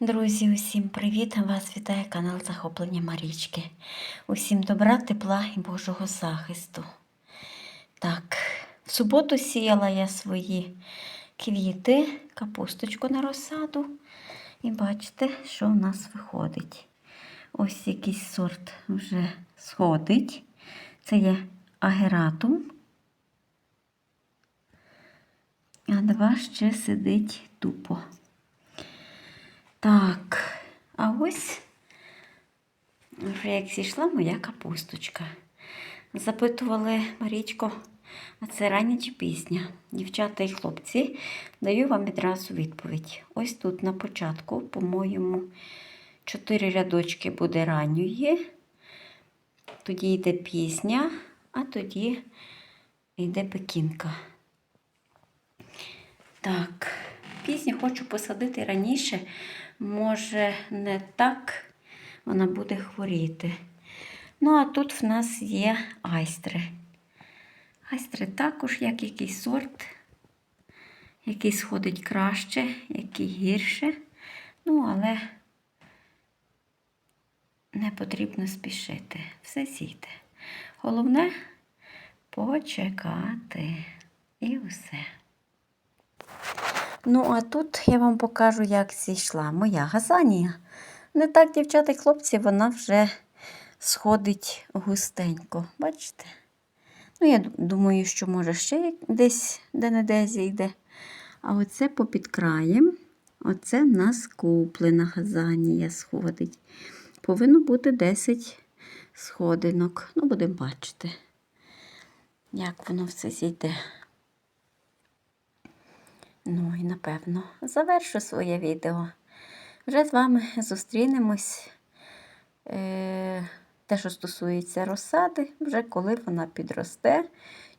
Друзі, усім привіт! Вас вітає канал Захоплення Марічки. Усім добра, тепла і Божого захисту. Так, в суботу сіяла я свої квіти, капусточку на розсаду. І бачите, що в нас виходить. Ось якийсь сорт вже сходить. Це є агератум. А два ще сидить тупо. Так, а ось вже як зійшла моя капусточка. Запитували Марічко, а це рання чи пісня? Дівчата і хлопці, даю вам відразу відповідь. Ось тут на початку, по-моєму, чотири рядочки буде ранньої, тоді йде пісня, а тоді йде пекінка. Так, пісню хочу посадити раніше. Може, не так вона буде хворіти. Ну, а тут в нас є айстри. Айстри також, як якийсь сорт, який сходить краще, який гірше. Ну, але не потрібно спішити. Все сійте. Головне почекати. І все. Ну, а тут я вам покажу, як зійшла моя газанія. Не так, дівчата і хлопці, вона вже сходить густенько. Бачите? Ну, я думаю, що може ще десь де-не-де зійде. А оце попід краєм, оце в нас куплена газанія сходить. Повинно бути 10 сходинок. Ну, будемо бачити, як воно все зійде. Ну і напевно завершу своє відео. Вже з вами зустрінемось. Е, те, що стосується розсади, вже коли вона підросте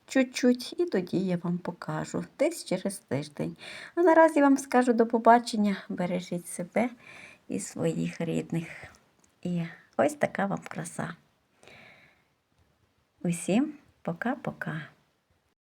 чуть-чуть, і тоді я вам покажу десь через тиждень. А наразі вам скажу до побачення. Бережіть себе і своїх рідних. І ось така вам краса. Усім пока-пока.